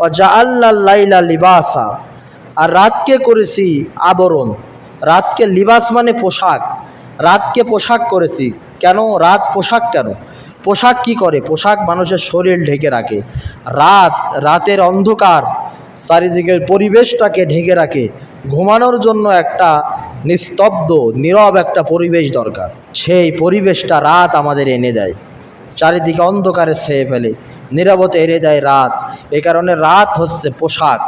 আল্লাহ লিবাসা। আর রাতকে করেছি আবরণ। রাতকে লিবাস মানে পোশাক। রাতকে পোশাক করেছি। কেন? রাত পোশাক কেন? পোশাক কি করে? পোশাক মানুষের শরীর ঢেকে রাখে। রাত, রাতের অন্ধকার চারিদিকের পরিবেশটাকে ঢেকে রাখে। ঘুমানোর জন্য একটা নিস্তব্ধ, নীরব একটা পরিবেশ দরকার। সেই পরিবেশটা রাত আমাদের এনে দেয়। চারিদিকে অন্ধকারে ছেয়ে ফেলে। নিরাপদ এড়ে যায় রাত। এ কারণে রাত হচ্ছে পোশাক।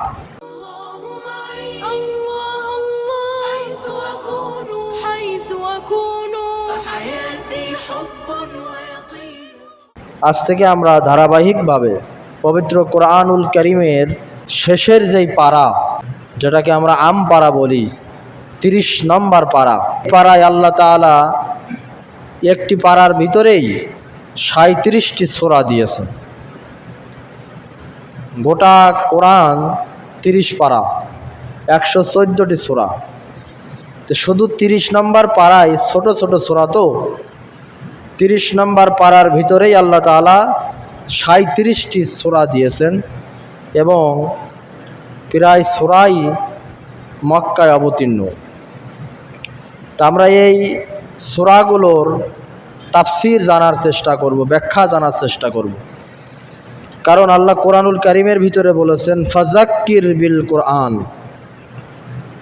আজ থেকে আমরা ধারাবাহিকভাবে পবিত্র কোরআনুল করিমের শেষের যেই পাড়া যেটাকে আমরা আম পাড়া বলি, তিরিশ নম্বর পাড়া পাড়ায় আল্লাহ তালা একটি পাড়ার ভিতরেই সাঁত্রিশটি ছোড়া দিয়েছে গোটা কোরআন তিরিশ পাড়া একশো চোদ্দোটি সোরা। তো শুধু তিরিশ নম্বর পাড়ায় ছোট ছোট সোরা তো? তিরিশ নম্বর পাড়ার ভিতরেই আল্লাহ তাআলা সাঁত্রিশটি সোরা দিয়েছেন এবং প্রায় সোরাই মক্কায় অবতীর্ণ। তা আমরা এই সোরাগুলোর তাফসির জানার চেষ্টা করব, ব্যাখ্যা জানার চেষ্টা করব। কারণ আল্লাহ কোরআনুল করিমের ভিতরে বলেছেন ফাজাক্কির বিল কোরআন।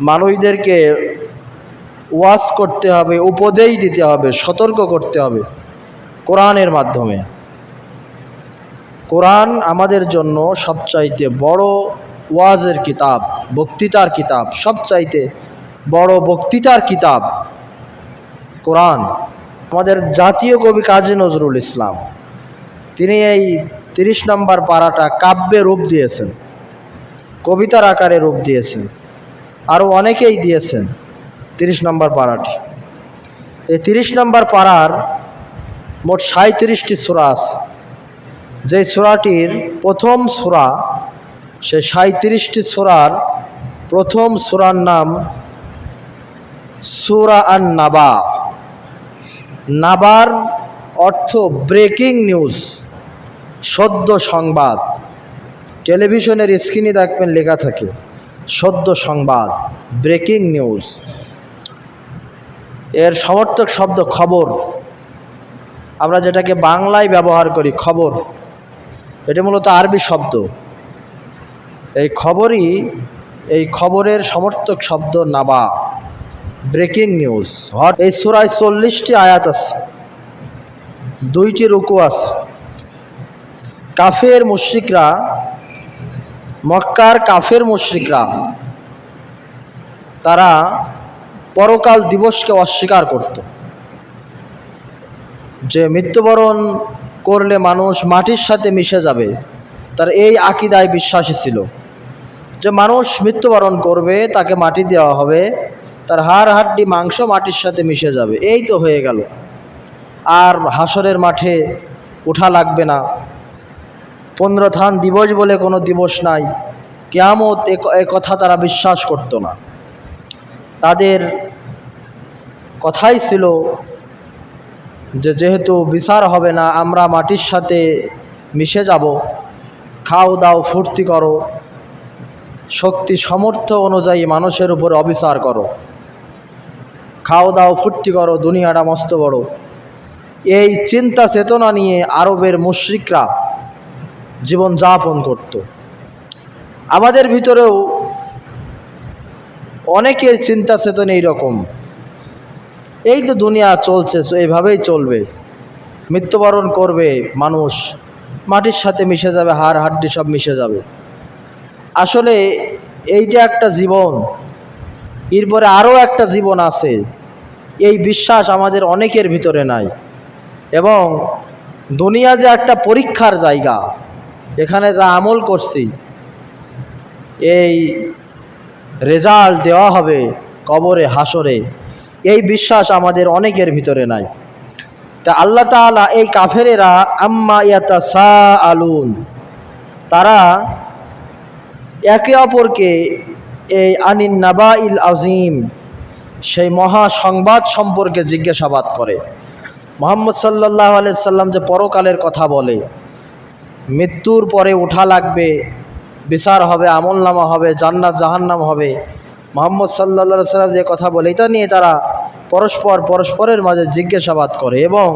মানুষদেরকে ওয়াজ করতে হবে, উপদেশ দিতে হবে, সতর্ক করতে হবে কোরআনের মাধ্যমে। কোরআন আমাদের জন্য সবচাইতে বড় ওয়াজের কিতাব, বক্তৃতার কিতাব, সবচাইতে বড় বক্তৃতার কিতাব কোরআন। আমাদের জাতীয় কবি কাজী নজরুল ইসলাম তিনি এই তিরিশ নম্বর পাড়াটা কাব্যে রূপ দিয়েছেন, কবিতার আকারে রূপ দিয়েছেন, আরও অনেকেই দিয়েছেন তিরিশ নম্বর পাড়াটি। এই তিরিশ নম্বর পাড়ার মোট সাঁত্রিশটি সুরা আছে। যে সুরাটির প্রথম সুরা সে সাঁত্রিশটি সুরার প্রথম সুরার নাম সুরা আন নাবা নাবার অর্থ ব্রেকিং নিউজ। সদ্য সংবাদ। টেলিভিশনের স্ক্রিনে দেখবেন লেখা থাকে, সদ্য সংবাদ, ব্রেকিং নিউজ। এর সমর্থক শব্দ খবর। আমরা যেটাকে বাংলায় ব্যবহার করি, খবর। এটা মূলত আরবি শব্দ। এই খবরই, এই খবরের সমর্থক শব্দ নাবা। Breaking news. হট, এই সুরায় চল্লিশটি আয়াত আছে। দুইটি রুকু আছে। কাফের মুশ্রিকরা, মক্কার কাফের মুশ্রিকরা, তারা পরকাল দিবসকে অস্বীকার করত। যে মৃত্যুবরণ করলে মানুষ মাটির সাথে মিশে যাবে, তার এই আকিদায় বিশ্বাসী ছিল। যে মানুষ মৃত্যুবরণ করবে, তাকে মাটি দেওয়া হবে, তার হাড়, হাড্ডি, মাংস মাটির সাথে মিশে যাবে। এই তো হয়ে গেল। আর হাসরের মাঠে ওঠা লাগবে না। পনেরো থান দিবস বলে কোনো দিবস নাই। কেয়ামত এ কথা তারা বিশ্বাস করতো না। তাদের কথাই ছিল যে যেহেতু বিচার হবে না, আমরা মাটির সাথে মিশে যাব। খাও দাও, ফুর্তি করো। শক্তি, সামর্থ্য অনুযায়ী মানুষের উপরে অবিচার করো। খাও দাও, ফুর্তি করো, দুনিয়াটা মস্ত বড়। এই চিন্তা চেতনা নিয়ে আরবের মুশ্রিকরা জীবনযাপন করত। আমাদের ভিতরেও অনেকের চিন্তা চেতনা এইরকম। এই তো দুনিয়া চলছে এইভাবেই চলবে। মৃত্যুবরণ করবে মানুষ, মাটির সাথে মিশে যাবে, হাড়, হাড্ডি সব মিশে যাবে। আসলে এই যে একটা জীবন এরপরে আরও একটা জীবন আছে, এই বিশ্বাস আমাদের অনেকের ভিতরে নাই। এবং দুনিয়া যে একটা পরীক্ষার জায়গা এখানে যা আমল করছি, এই রেজাল্ট দেওয়া হবে কবরে হাসরে এই বিশ্বাস আমাদের অনেকের ভিতরে নাই। তা আল্লাহ তাআলা এই কাফেরেরা আম্মা ইয়াতা সা আলুন তারা একে অপরকে এই আনিন নাবা ইল আজিম সেই মহা সংবাদ সম্পর্কে জিজ্ঞাসাবাদ করে। মোহাম্মদ সাল্লাহ আলাইসাল্লাম যে পরকালের কথা বলে মৃত্যুর পরে ওঠা লাগবে, বিচার হবে, আমলনামা হবে, জান্নাত, জাহান্নাম হবে। মোহাম্মদ সাল্লা সাল্লাম যে কথা বলে, এটা নিয়ে তারা পরস্পর পরস্পরের মাঝে জিজ্ঞাসাবাদ করে এবং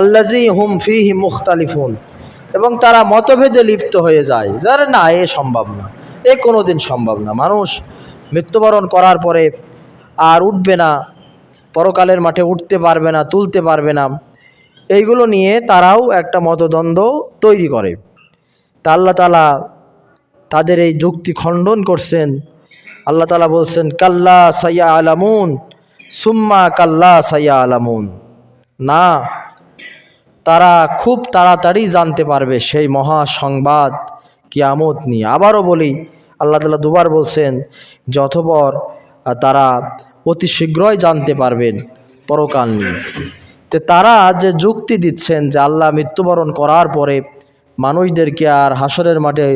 আল্লাজি হুম ফিহি মুখতালিফুন, এবং তারা মতভেদে লিপ্ত হয়ে যায়। যারা না, এ সম্ভব না, এ কোনো দিন সম্ভব না। মানুষ মৃত্যুবরণ করার পরে আর উঠবে না, পরকালের মাঠে উঠতে পারবে না, তুলতে পারবে না। এইগুলো নিয়ে তারাও একটা মতদ্বন্দ্ব তৈরি করে। তা আল্লাহ তালা তাদের এই যুক্তি খণ্ডন করছেন। আল্লাহ তালা বলছেন, কাল্লা সাইয়া আলামুন সুম্মা কাল্লা সাইয়া আলামুন না, তারা খুব তাড়াতাড়ি জানতে পারবে সেই মহা সংবাদ কিয়ামত নিয়ে। আবারও বলি, আল্লাহ তালা দুবার বলছেন যে অথপর তারা অতি শীঘ্রই জানতে পারবেন পরকাল নিয়ে। তো তারা যে যুক্তি দিচ্ছেন যে আল্লাহ মৃত্যুবরণ করার পরে মানুষদেরকে আর হাসরের মাঠে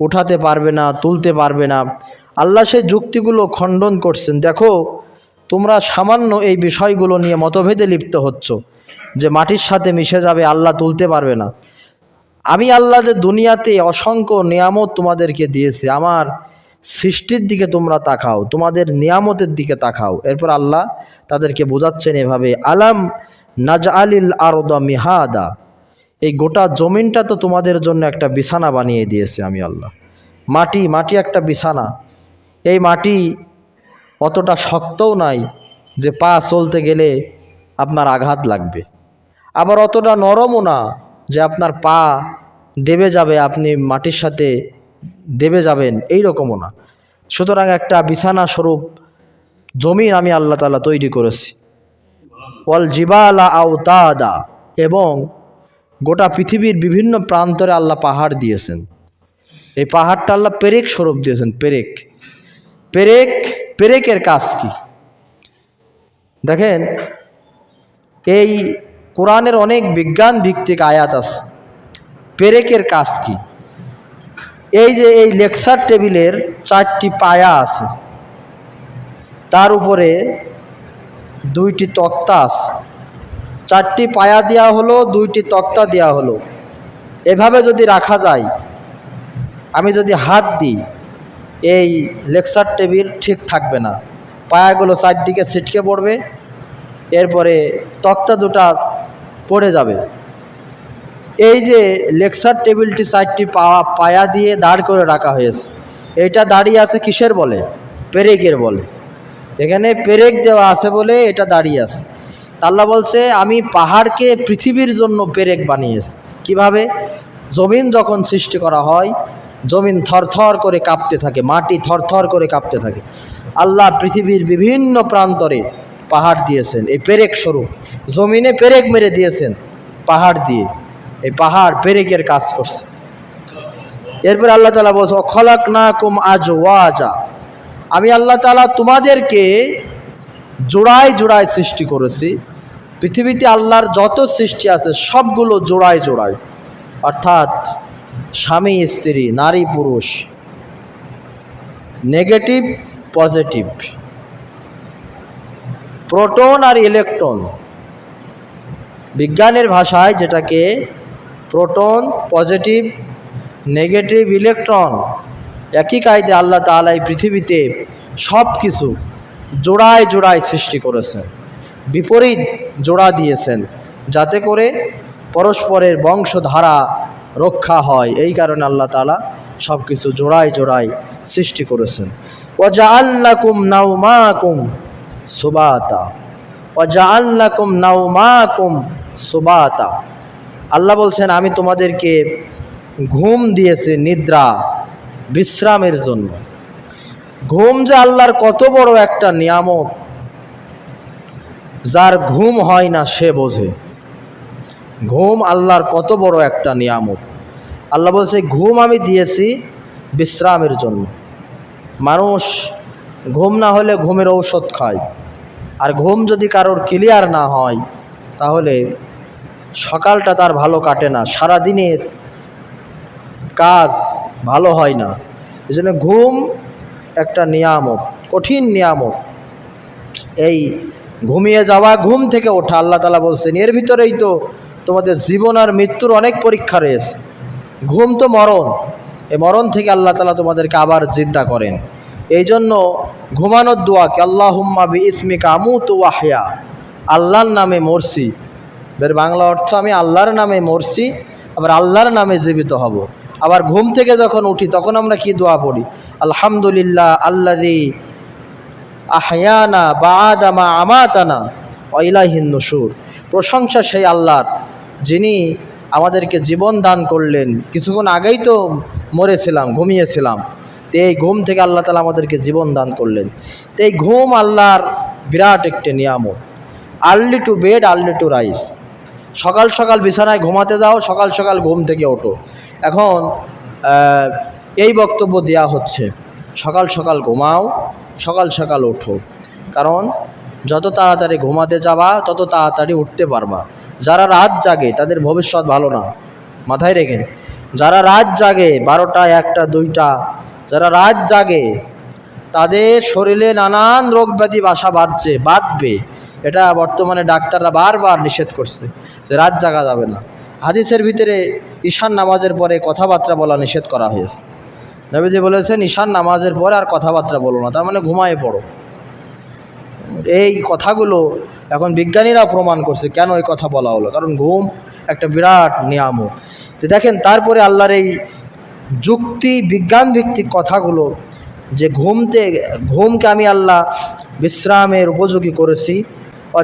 উঠাতে পারবে না, তুলতে পারবে না, আল্লাহ সেই যুক্তিগুলো খণ্ডন করছেন। দেখো, তোমরা সামান্য এই বিষয়গুলো নিয়ে মতভেদে লিপ্ত হচ্ছ যে মাটির সাথে মিশে যাবে, আল্লাহ তুলতে পারবে না। আমি আল্লাহ যে দুনিয়াতে অসংখ্য নিয়ামত তোমাদেরকে দিয়েছি, আমার সৃষ্টির দিকে তোমরা তাকাও, তোমাদের নিয়ামতের দিকে তাকাও। এরপর আল্লাহ তাদেরকে বোঝাচ্ছেন এভাবে, আলাম নাজ আলিল আরদা মিহাদা। এই গোটা জমিনটা তো তোমাদের জন্য একটা বিছানা বানিয়ে দিয়েছে আমি আল্লাহ। মাটি মাটি একটা বিছানা। এই মাটি অতটা শক্তও নাই যে পা চলতে গেলে আপনার আঘাত লাগবে। আবার অতটা নরমও না যে আপনার পা দেবে যাবে, আপনি মাটির সাথে দেবে যাবেন এই রকমও না। সুতরাং একটা বিছানা স্বরূপ জমিন আমি আল্লাহ তালা তৈরি করেছি। ওয়াল জিবালা আওতাদা এবং গোটা পৃথিবীর বিভিন্ন প্রান্তরে আল্লাহ পাহাড় দিয়েছেন। এই পাহাড়টা আল্লাহ পেরেক স্বরূপ দিয়েছেন, পেরেক। পেরেক, পেরেকের কাজ কি? দেখেন, এই কোরআনের অনেক বিজ্ঞান ভিত্তিক আয়াত আছে। পেরেকের কাজ কি? এই যে এই লেকচার টেবিলের চারটি পায়া আছে, তার উপরে দুইটি তক্তা আছে। চারটি পায়া দেওয়া হলো, দুইটি তক্তা দেওয়া হলো। এভাবে যদি রাখা যায়, আমি যদি হাত দিই, এই লেকচার টেবিল ঠিক থাকবে না। পায়াগুলো চারদিকে ছিটকে পড়বে, এরপরে তক্তা দুটা পড়ে যাবে। এই যে লেকচার টেবিলটি চারটি পায়া দিয়ে দাঁড় করে রাখা হয়েছে এটা দাঁড়িয়ে আছে কিসের বলে? পেরেকের বলে। এখানে পেরেক দেওয়া আছে বলে এটা দাঁড়িয়ে আছে। আল্লাহ বলছে, আমি পাহাড়কে পৃথিবীর জন্য পেরেক বানিয়েছি। কীভাবে? জমিন যখন সৃষ্টি করা হয়, জমিন থরথর করে কাঁপতে থাকে, মাটি থরথর করে কাঁপতে থাকে। আল্লাহ পৃথিবীর বিভিন্ন প্রান্তরে পাহাড় দিয়েছেন, এই পেরেক স্বরূপ। জমিনে পেরেক মেরে দিয়েছেন, পাহাড় দিয়ে। এই পাহাড় পেরেকের কাজ করছে। এরপর আল্লাহ তালা বলছে খলাক না কুম আজ ওয়াজা আমি আল্লাহ তালা তোমাদেরকে জোড়ায় জোড়ায় সৃষ্টি করেছি। পৃথিবীতে আল্লাহর যত সৃষ্টি আছে, সবগুলো জোড়ায় জোড়ায়। অর্থাৎ স্বামী, স্ত্রী, নারী, পুরুষ, নেগেটিভ, পজিটিভ, প্রোটন আর ইলেকট্রন। বিজ্ঞানের ভাষায় যেটাকে প্রোটন, পজিটিভ, নেগেটিভ, ইলেকট্রন একই কায়দে আল্লাহ তাআলা এই পৃথিবীতে সব কিছু জোড়ায় জোড়ায় সৃষ্টি করেছেন। বিপরীত জোড়া দিয়েছেন যাতে করে পরস্পরের বংশধারা রক্ষা হয়। এই কারণে আল্লাহ তাআলা সব কিছু জোড়ায় জোড়ায় সৃষ্টি করেছেন। ওজা আল্লাকুম নাউমাকুম সুবাতা। ওজা আল্লাকুম নাউমাকুম সুবাতা। আল্লাহ বলছেন, আমি তোমাদেরকে ঘুম দিয়েছি, নিদ্রা বিশ্রামের জন্য। ঘুম যে আল্লাহর কত বড় একটা নিয়ামত, যার ঘুম হয় না সে বোঝে। ঘুম আল্লাহর কত বড় একটা নিয়ামত। আল্লাহ বলছে, ঘুম আমি দিয়েছি বিশ্রামের জন্য। মানুষ ঘুম না হলে ঘুমের ঔষধ খায়। আর ঘুম যদি কারোর ক্লিয়ার না হয়, তাহলে সকালটা তার ভালো কাটে না। সারা দিনের কাজ ভালো হয় না। এই জন্য ঘুম একটা নিয়ামত, কঠিন নিয়ামত। এই ঘুমিয়ে যাওয়া, ঘুম থেকে ওঠা, আল্লাহ তালা বলছেন, এর ভিতরেই তো তোমাদের জীবন আর মৃত্যুর অনেক পরীক্ষা রয়েছে। ঘুম তো মরণ এই মরণ থেকে আল্লাহ তালা তোমাদেরকে আবার চিন্তা করেন। এই জন্য ঘুমানোর দোয়াকে আল্লাহ হুম্মা বি ইসমিকা আমু ওয়াহিয়া আল্লাহর নামে মরছি। এর বাংলা অর্থ আমি আল্লাহর নামে মরছি, আবার আল্লাহর নামে জীবিত হব। আবার ঘুম থেকে যখন উঠি, তখন আমরা কি দোয়া পড়ি? আলহামদুলিল্লাহ আল্লাদি আহয়ানা বাদামা আমাতানা অইলাহিন নসুর প্রশংসা সেই আল্লাহর, যিনি আমাদেরকে জীবন দান করলেন। কিছুক্ষণ আগেই তো মরেছিলাম, ঘুমিয়েছিলাম। তো এই ঘুম থেকে আল্লাহ তালা আমাদেরকে জীবন দান করলেন। তো এই ঘুম আল্লাহর বিরাট একটি নিয়ামত। Early to bed, early to rise সকাল সকাল বিছানায় ঘুমাতে যাও, সকাল সকাল ঘুম থেকে ওঠো। এখন এই বক্তব্য দেওয়া হচ্ছে, সকাল সকাল ঘুমাও, সকাল সকাল ওঠো। কারণ, যত তাড়াতাড়ি ঘুমাতে যাবা, তত তাড়াতাড়ি উঠতে পারবা। যারা রাত জাগে, তাদের ভবিষ্যৎ ভালো না। মাথায় রেখেন যারা রাত জাগে, বারোটা, একটা, দুইটা, যারা রাত জাগে, তাদের শরীরে নানান রোগ ব্যাধি বাসা বাঁধছে, বাঁধবে। এটা বর্তমানে ডাক্তাররা বারবার নিষেধ করছে, যে রাত জাগা যাবে না। হাদিসের ভিতরে ঈশান নামাজের পরে কথাবার্তা বলা নিষেধ করা হয়েছে। নবীজি বলেছেন, ঈশান নামাজের পরে আর কথাবার্তা বলো না, তার মানে ঘুমায় পড়ো। এই কথাগুলো এখন বিজ্ঞানীরা প্রমাণ করছে, কেন এই কথা বলা হলো? কারণ ঘুম একটা বিরাট নিয়ামত। তো দেখেন, তারপরে আল্লাহর এই যুক্তি, বিজ্ঞান ভিত্তিক কথাগুলো, যে ঘুমতে, ঘুমকে আমি আল্লাহ বিশ্রামের উপযোগী করেছি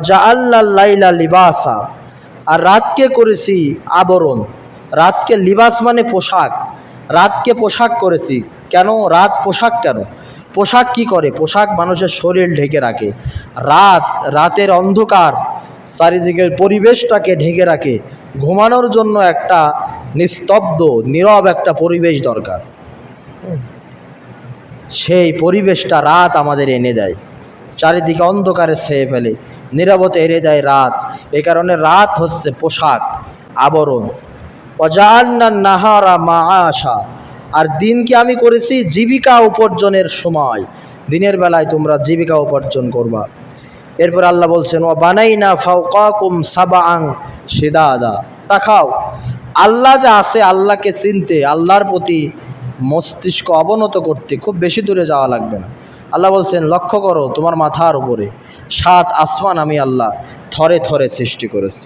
যা আল্লাহ লাইলা লিবাসা আর রাতকে করেছি আবরণ। রাতকে লিবাস মানে পোশাক। রাতকে পোশাক করেছি। কেন? রাত পোশাক কেন? পোশাক কি করে? পোশাক মানুষের শরীর ঢেকে রাখে। রাত, রাতের অন্ধকার চারিদিকের পরিবেশটাকে ঢেকে রাখে। ঘুমানোর জন্য একটা নিস্তব্ধ, নীরব একটা পরিবেশ দরকার। সেই পরিবেশটা রাত আমাদের এনে দেয়। চারিদিকে অন্ধকারে ছেয়ে ফেলে। নিরবতে এড়ে দেয় রাত। এই কারণে রাত হচ্ছে পোশাক, আবরণ। অজান্নার নাহারা মা আশা আর দিনকে আমি করেছি? জীবিকা উপার্জনের সময়। দিনের বেলায় তোমরা জীবিকা উপার্জন করবা। এরপর আল্লাহ বলছেন ও বানাই না ফাউকাকুম সাবাং সিদাদা তাকাও আল্লাহ যা আছে আল্লাহকে চিনতে, আল্লাহর প্রতি মস্তিষ্ক অবনত করতে খুব বেশি দূরে যাওয়া লাগবে না। আল্লাহ বলছেন, লক্ষ্য করো, তোমার মাথার উপরে সাত আসমান আমি আল্লাহ থরে থরে সৃষ্টি করেছি।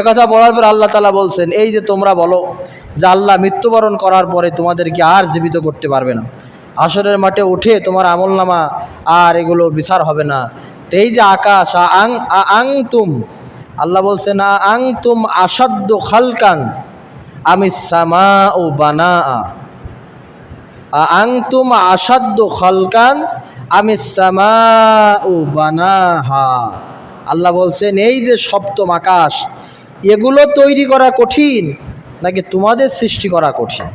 একথা বলার পর আল্লাহ তালা বলছেন, এই যে তোমরা বলো যে আল্লাহ মৃত্যুবরণ করার পরে তোমাদেরকে আর জীবিত করতে পারবে না? আসরের মাঠে উঠে তোমার আমলনামা আর এগুলো বিচার হবে না। এই যে আকাশ, আং আ তুম আল্লাহ বলছেন, আ তুম আসাদ্য খালকান আমি সামা ও বানা আং তুম আসাদ্য খালকান আমি আল্লাহ বলছেন, এই যে সপ্তম আকাশ, এগুলো তৈরি করা কঠিন নাকি তোমাদের সৃষ্টি করা কঠিন?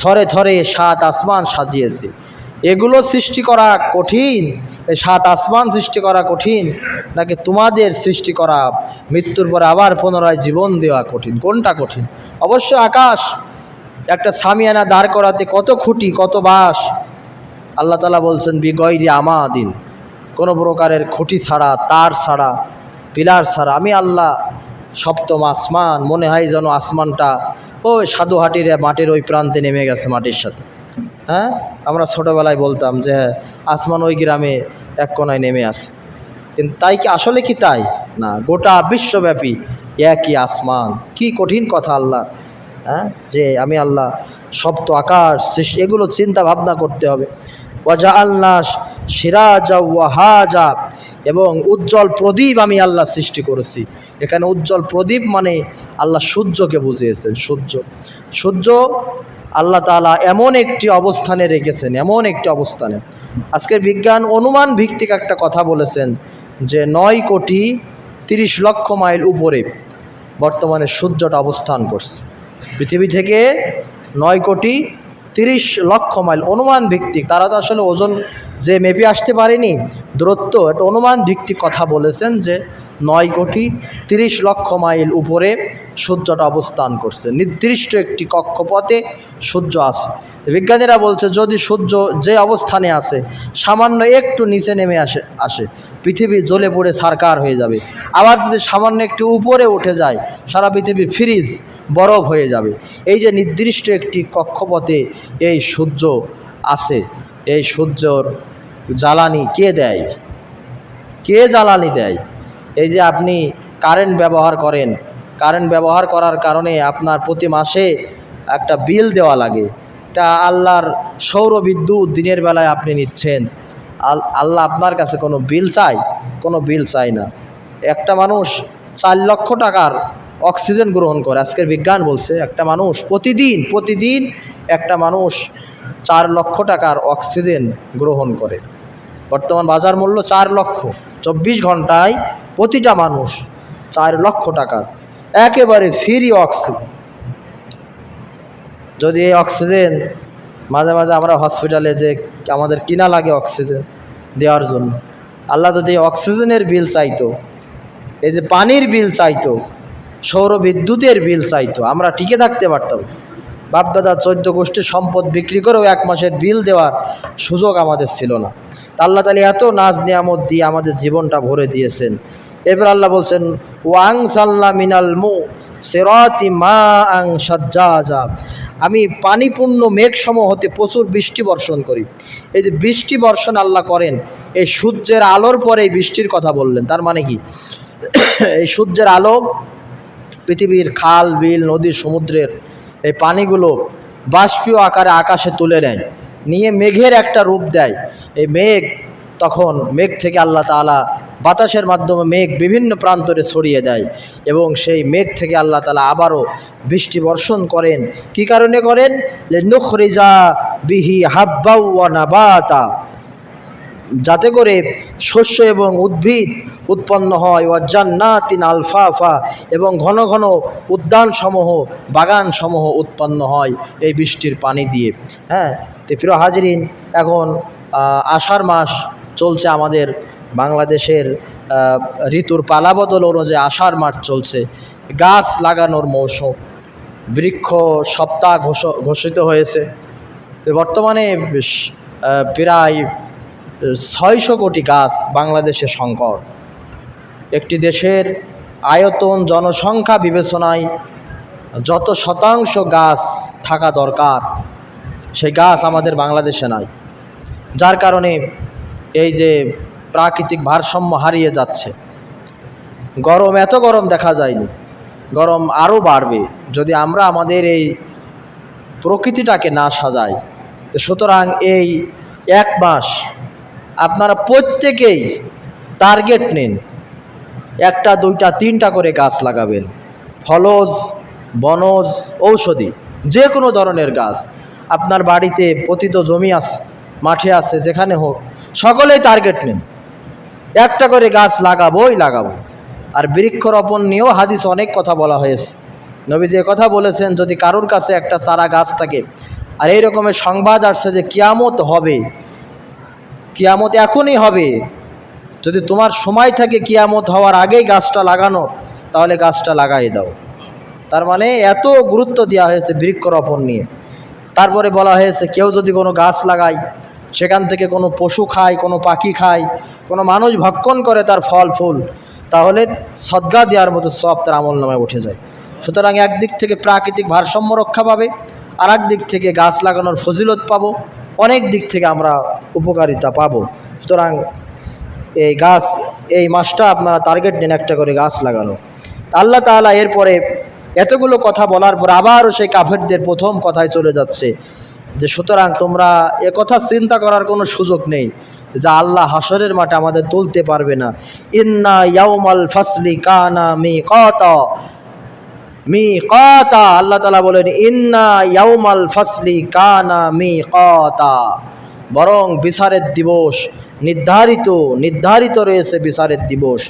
থরে থরে সাত আসমান সাজিয়েছে। এগুলো সৃষ্টি করা কঠিন? সাত আসমান সৃষ্টি করা কঠিন নাকি তোমাদের সৃষ্টি করা মৃত্যুর পরে আবার পুনরায় জীবন দেওয়া কঠিন? কোনটা কঠিন? অবশ্য আকাশ, একটা সামিয়ানা দাঁড় করাতে কত খুঁটি, কত বাঁশ আল্লাহ তালা বলছেন বিগয়রি আমাদিন কোনো প্রকারের খুঁটি ছাড়া তার ছাড়া পিলার ছাড়া আমি আল্লাহ সপ্তম আসমান মনে হয় যেন আসমানটা ওই সাধুহাটির মাটির ওই প্রান্তে নেমে গেছে মাটির সাথে। হ্যাঁ? আমরা ছোটোবেলায় বলতাম যে হ্যাঁ, আসমান ওই গ্রামে এক কোনায় নেমে আসে কিন্তু তাই কি আসলে কি তাই? না গোটা বিশ্বব্যাপী একই আসমান। কি কঠিন কথা আল্লাহ হ্যাঁ? যে আমি আল্লাহ সপ্ত আকাশ এগুলো চিন্তা ভাবনা করতে হবে। ওয়াজা আল্লাহ সিরাজা ওয়াহাজা এবং উজ্জ্বল প্রদীপ আমি আল্লাহ সৃষ্টি করেছি। এখানে উজ্জ্বল প্রদীপ মানে আল্লাহ সূর্যকে বুঝিয়েছেন, সূর্য। সূর্য আল্লাহ তাআলা এমন একটি অবস্থানে রেখেছেন, এমন একটি অবস্থানে। আজকের বিজ্ঞান অনুমান ভিত্তিক একটা কথা বলেছেন যে নয় কোটি তিরিশ লক্ষ মাইল উপরে বর্তমানে সূর্যটা অবস্থান করছে। পৃথিবী থেকে নয় কোটি তিরিশ লক্ষ মাইল অনুমান ভিত্তিক। তারা তো আসলে ওজন যে মেপে আসতে পারেনি। দূরত্ব, একটা অনুমান ভিত্তিক কথা বলেছেন যে নয় কোটি তিরিশ লক্ষ মাইল উপরে সূর্যটা অবস্থান করছে। নির্দিষ্ট একটি কক্ষপথে সূর্য আছে। বিজ্ঞানীরা বলছে, যদি সূর্য যে অবস্থানে আছে, সামান্য একটু নিচে নেমে আসে আসে, পৃথিবী জ্বলে পড়ে সারকার হয়ে যাবে। আবার যদি সামান্য একটু উপরে উঠে যায়, সারা পৃথিবী ফ্রিজ বরফ হয়ে যাবে। এই যে নির্দিষ্ট একটি কক্ষপথে এই সূর্য আছে, এই সূর্যর জ্বালানি কে দেয়? কে জ্বালানি দেয়? এই যে আপনি কারেন্ট ব্যবহার করেন কারেন্ট ব্যবহার করার কারণে আপনার প্রতি মাসে একটা বিল দেওয়া লাগে। তা আল্লাহর সৌর বিদ্যুৎ দিনের বেলায় আপনি নিচ্ছেন। আল, আল্লাহ আপনার কাছে কোনো বিল চাই কোনো বিল চাই না। একটা মানুষ চার লক্ষ টাকার অক্সিজেন গ্রহণ করে। আজকের বিজ্ঞান বলছে একটা মানুষ প্রতিদিন প্রতিদিন একটা মানুষ চার লক্ষ টাকার অক্সিজেন গ্রহণ করে। বর্তমান বাজার মূল্য চার লক্ষ চব্বিশ ঘন্টায় প্রতিটা মানুষ চার লক্ষ টাকা। একেবারে ফ্রি অক্সিজেন যদি এই অক্সিজেন মাঝে মাঝে আমরা হসপিটালে যে আমাদের কিনা লাগে অক্সিজেন দেওয়ার জন্য। আল্লাহ যদি অক্সিজেনের বিল চাইতো, এই যে পানির বিল চাইতো সৌর বিদ্যুতের বিল চাইতো, আমরা টিকে থাকতে পারতাম। বাপদাদা চোদ্দ গোষ্ঠীর সম্পদ বিক্রি করেও এক মাসের বিল দেওয়ার সুযোগ আমাদের ছিল না। আল্লাহ তালি এত নাজ নিয়ামত দিয়ে আমাদের জীবনটা ভরে দিয়েছেন। এবার আল্লাহ বলছেন, ওয়াং সাল্লা মিনাল মু, সেরাতি মা আং সজ্জা আমি পানিপূর্ণ মেঘসমূহ হতে প্রচুর বৃষ্টি বর্ষণ করি। এই যে বৃষ্টি বর্ষণ আল্লাহ করেন, এই সূর্যের আলোর পরে এই বৃষ্টির কথা বললেন। তার মানে কি? এই সূর্যের আলো পৃথিবীর খাল, বিল, নদী, সমুদ্রের এই পানিগুলো বাষ্পীয় আকারে আকাশে তুলে নেয়। নিয়ে মেঘের একটা রূপ দেয়। এই মেঘ তখন মেঘ থেকে আল্লাহ তাআলা বাতাসের মাধ্যমে মেঘ বিভিন্ন প্রান্তরে ছড়িয়ে দেয় এবং সেই মেঘ থেকে আল্লাহ তাআলা আবারও বৃষ্টি বর্ষণ করেন। কি কারণে করেন? যে নুখরিজা বিহি হাব্বাউয়া নাবাতা। যাতে করে শস্য এবং উদ্ভিদ উৎপন্ন হয় ও জান্নাতিন আলফাফা, এবং ঘন ঘন উদ্যানসমূহ, বাগানসমূহ উৎপন্ন হয় এই বৃষ্টির পানি দিয়ে। হ্যাঁ তো প্রিয় হাজরিন, এখন আষাঢ় মাস চলছে আমাদের বাংলাদেশের ঋতুর পালাবদল অনুযায়ী আষাঢ় মাস চলছে। গাছ লাগানোর মৌসুম, বৃক্ষ সপ্তাহ ঘোষ, ঘোষিত হয়েছে। বর্তমানে প্রায় ছয়শো কোটি গাছ বাংলাদেশে সংকট একটি দেশের আয়তন জনসংখ্যা বিবেচনায় যত শতাংশ গাছ থাকা দরকার, সেই গাছ আমাদের বাংলাদেশে নাই। যার কারণে এই যে প্রাকৃতিক ভারসাম্য হারিয়ে যাচ্ছে। গরম এত গরম দেখা যায়নি। গরম আরও বাড়বে। যদি আমরা আমাদের এই প্রকৃতিটাকে না সাজাই, তো সুতরাং এই এক মাস আপনারা প্রত্যেকেই টার্গেট নিন একটা, দুইটা, তিনটা করে গাছ লাগাবেন। ফলজ, বনজ, ঔষধি যে কোনো ধরনের গাছ। আপনার বাড়িতে পতিত জমি আছে, মাঠে আছে, যেখানে হোক, সকলেই টার্গেট নেন। একটা করে গাছ লাগাবোই লাগাবো। আর বৃক্ষরোপণ নিয়েও হাদিস অনেক কথা বলা হয়েছে। নবী যে কথা বলেছেন, যদি কারোর কাছে একটা চারা গাছ থাকে, আর এই রকমের সংবাদ আসছে যে কিয়ামত হবে, কিয়ামত এখনই হবে যদি তোমার সময় থাকে কিয়ামত হওয়ার আগেই গাছটা লাগানো, তাহলে গাছটা লাগাই দাও। তার মানে এত গুরুত্ব দেওয়া হয়েছে বৃক্ষরোপণ নিয়ে। তারপরে বলা হয়েছে, কেউ যদি কোনো গাছ লাগায়, সেখান থেকে কোনো পশু খায়, কোনো পাখি খায়, কোনো মানুষ ভক্ষণ করে তার ফল, ফুল, তাহলে সদ্গা দেওয়ার মতো সব তার আমল নামায় উঠে যায়। সুতরাং একদিক থেকে প্রাকৃতিক ভারসাম্য রক্ষা পাবে আর দিক থেকে গাছ লাগানোর ফজিলত পাবো, অনেক দিক থেকে আমরা উপকারিতা পাবো। সুতরাং এই গাছ, এই মাসটা আপনারা টার্গেট নেন একটা করে গাছ লাগানো। আল্লাহ তাআলা এরপরে এতগুলো কথা বলার পর আবারও সেই কাফেরদের প্রথম কথায় চলে যাচ্ছে যে, সুতরাং তোমরা এ কথা চিন্তা করার কোনো সুযোগ নেই যা আল্লাহ হাসরের মাঠে আমাদের তুলতে পারবে না। ইন্না ইয়াউমাল ফাসলি কানা মি কতা মি কতা আল্লাহ তালা বলেন, ইন্না ইয়াউমাল ফাসলি কানা মি কতা বরং বিচারের দিবস, নির্ধারিত নির্ধারিত রয়েছে বিচারের দিবস।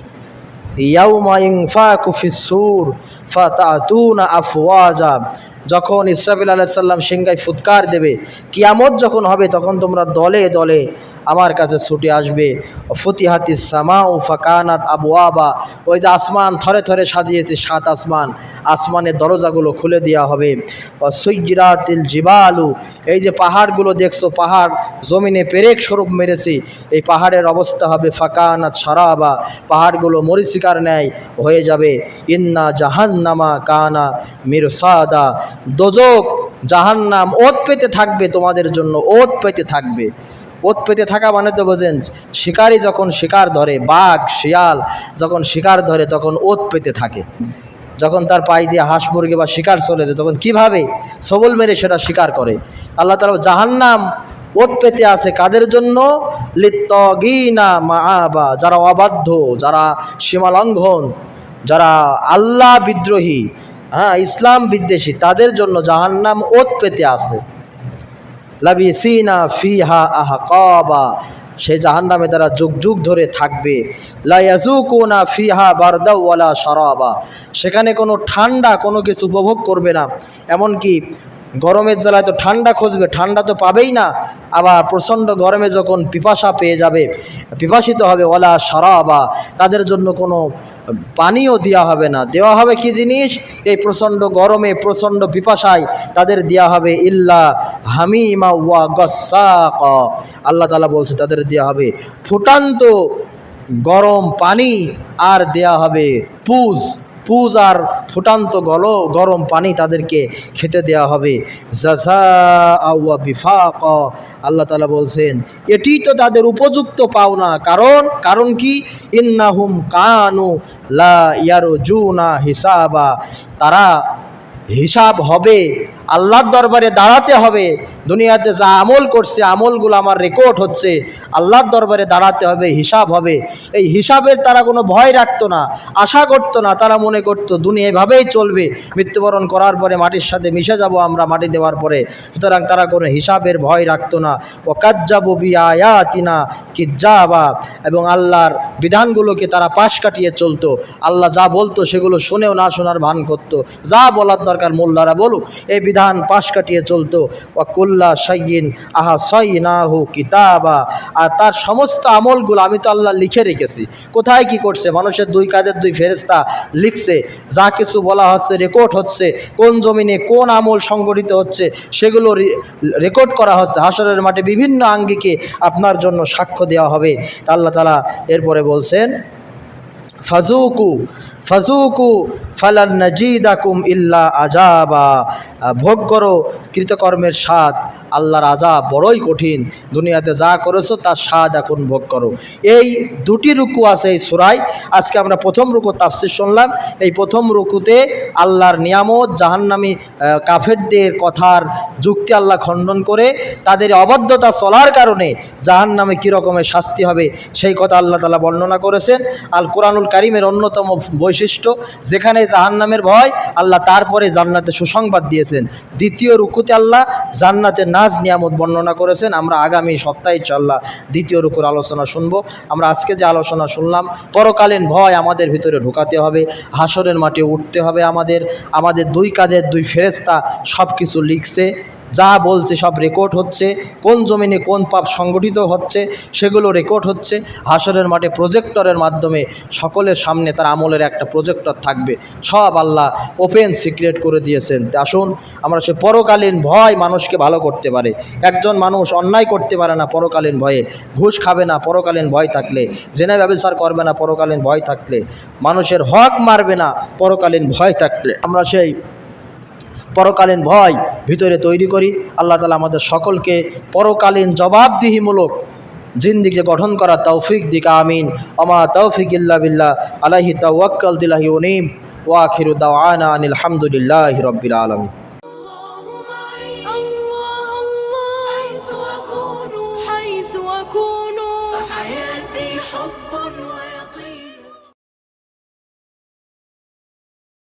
যখন ইসরাফিল আলাইসাল্লাম সিংহায় ফুৎকার দেবে, কিয়ামত যখন হবে, তখন তোমরা দলে দলে আমার কাছে ছুটে আসবে। ফতিহাতি সামা ও ফাকানাত আবু আবা ওই যে আসমান থরে থরে সাজিয়েছে সাত আসমান। আসমানের দরজাগুলো খুলে দেওয়া হবে। সৈজিরাতিল জিবালু। এই যে পাহাড়গুলো দেখছ, পাহাড় জমিনে পেরেক স্বরূপ মেরেছে। এই পাহাড়ের অবস্থা হবে ফাকানাত সারাবা। পাহাড়গুলো মরিচিকার ন্যায় হয়ে যাবে। ইন্না জাহান্নামা কানা মিরসাদা। দোজক জাহান্নাম ওত পেতে থাকবে তোমাদের জন্য, ওত পেতে থাকবে। ওত পেতে থাকা মানে তো বোঝেন শিকারি যখন শিকার ধরে, বাঘ, শিয়াল যখন শিকার ধরে তখন ওত পেতে থাকে। যখন তার পায়ে দিয়ে হাঁস মুরগি বা শিকার চলে যায়, তখন কীভাবে সবল মেরে সেটা শিকার করে? আল্লাহ তালা জাহান্নাম ওত পেতে আছে কাদের জন্য? লিত্তগিনা মাআবা, যারা অবাধ্য, যারা সীমা লঙ্ঘন যারা আল্লাহ বিদ্রোহী হ্যাঁ ইসলাম বিদ্বেষী, তাদের জন্য জাহান্নাম ওত পেতে আছে। লাবিসিনা ফিহা আহকাবা। সেই জাহান্নামে তারা যুগ যুগ ধরে থাকবে। লায়াজুকুনা ফিহা বারদাওয়ালা সরাবা সেখানে কোনো ঠান্ডা কোনো কিছু উপভোগ করবে না। এমনকি গরমের জ্বালায় তো ঠান্ডা খুঁজবে ঠান্ডা তো পাবেই না। আবার প্রচণ্ড গরমে যখন পিপাসা পেয়ে যাবে, পিপাসিত হবে ওলা সারাবা তাদের জন্য কোনো পানিও দেওয়া হবে না। দেওয়া হবে কি জিনিস? এই প্রচণ্ড গরমে, প্রচণ্ড পিপাসায় তাদের দেওয়া হবে, ইল্লা হামিমা ওয়া গসাক। আল্লাহ তালা বলছে, তাদের দেওয়া হবে ফুটান্ত গরম পানি আর দেয়া হবে পুজ। পুজ আর ফুটান্ত গল, গরম পানি তাদেরকে খেতে দেয়া হবে। জাসা আউয়া বিফাক। আল্লাহ তালা বলছেন, এটি তো তাদের উপযুক্ত পাওনা। কারণ কারণ কি? ইন্নাহুম কানু লা ইয়ারজুনা হিসাবা। তারা হিসাব হবে আল্লাহর দরবারে দাঁড়াতে হবে। দুনিয়াতে যা আমল করছে, আমলগুলো আমার রেকর্ড হচ্ছে। আল্লাহর দরবারে দাঁড়াতে হবে, হিসাব হবে। এই হিসাবের তারা কোনো ভয় রাখতো না, আশা করতো না। তারা মনে করতো, দুনিয়া এভাবেই চলবে। মৃত্যুবরণ করার পরে মাটির সাথে মিশে যাব আমরা মাটি দেওয়ার পরে। সুতরাং তারা কোনো হিসাবের ভয় রাখতো না। ও কাজ্জাবু আয়াতিনা কিজ্জাবা। এবং আল্লাহর বিধানগুলোকে তারা পাশ কাটিয়ে চলতো। আল্লাহ যা বলতো সেগুলো শুনেও না শোনার ভান করতো। যা বলার দরকার মোল্লারা বলুক। এই বিধান পাশ কাটিয়ে চলতো। ওয়াকুল্লা সাইয়িন আহা সাইনাহু কিতাবা। আর তার সমস্ত আমলগুলো আমি তো আল্লাহ লিখে রেখেছি। কোথায় কি করছে? মানুষের দুই কাজের দুই ফেরেস্তা লিখছে। যা কিছু বলা হচ্ছে রেকর্ড হচ্ছে, কোন জমিনে কোন আমল সংগঠিত হচ্ছে, সেগুলো রেকর্ড করা হচ্ছে। হাসরের মাঠে বিভিন্ন আঙ্গিকে আপনার জন্য সাক্ষ্য দেওয়া হবে। তা আল্লাহ তালা এরপরে বলছেন ফাজুকু ফাজুকু ফালান নাজিদাকুম ইল্লা আজাবা ভোগ করো কৃতকর্মের স্বাদ, আল্লাহর আজাব বড়ই কঠিন। দুনিয়াতে যা করেছ তার স্বাদ এখন ভোগ করো। এই দুটি রুকু আছে এই সুরায়। আজকে আমরা প্রথম রুকু তাফসির শুনলাম। এই প্রথম রুকুতে আল্লাহর নিয়ামত, জাহান্নামী কাফেরদের কথার যুক্তি আল্লাহ খণ্ডন করে, তাদের অবাধ্যতা চলার কারণে জাহান্নামে কী রকমের শাস্তি হবে, সেই কথা আল্লাহ তালা বর্ণনা করেছেন। আল কোরআনুল কারিমের অন্যতম বৈশিষ্ট্য যেখানে জাহান্নামের ভয়, আল্লাহ তারপরে জান্নাতে সুসংবাদ দিয়েছেন। দ্বিতীয় রুকুতে আল্লাহ জান্নাতের নাজ, নিয়ামত বর্ণনা করেছেন। আমরা আগামী সপ্তাহে ইনশাল্লাহ দ্বিতীয় রুকুর আলোচনা শুনব। আমরা আজকে যে আলোচনা শুনলাম, পরকালীন ভয় আমাদের ভিতরে ঢোকাতে হবে, হাসরের মাঠে উঠতে হবে আমাদের। আমাদের দুই কাজের দুই ফেরেস্তা সব কিছু লিখছে। যা বলছে সব রেকর্ড হচ্ছে, কোন জমিনে কোন পাপ সংগঠিত হচ্ছে, সেগুলো রেকর্ড হচ্ছে। হাসরের মাঠে প্রজেক্টরের মাধ্যমে সকলের সামনে তার আমলের একটা প্রজেক্টর থাকবে। সব আল্লাহ ওপেন সিক্রেট করে দিয়েছেন। আসুন, আমরা সে পরকালীন ভয় মানুষকে ভালো করতে পারে। একজন মানুষ অন্যায় করতে পারে না পরকালীন ভয়ে। ঘুষ খাবে না পরকালীন ভয় থাকলে। জেনে ব্যবচার করবে না পরকালীন ভয় থাকলে। মানুষের হক মারবে না পরকালীন ভয় থাকলে। আমরা সেই পরকালীন ভয় ভিতরে তৈরি করি। আল্লাহ তালা আমাদের সকলকে পরকালীন জবাবদিহিমূলক জিন্দিকে গঠন করা তৌফিক দিক, আমিন। অমা তৌফিক ইল্লা বিল্লাহ। আলাহি তাওয়াক্কাল দিলাহি উনিম। ওয়াখিরু দাওয়ানা আনিল হামদুলিল্লাহ রব্বিল আলামিন।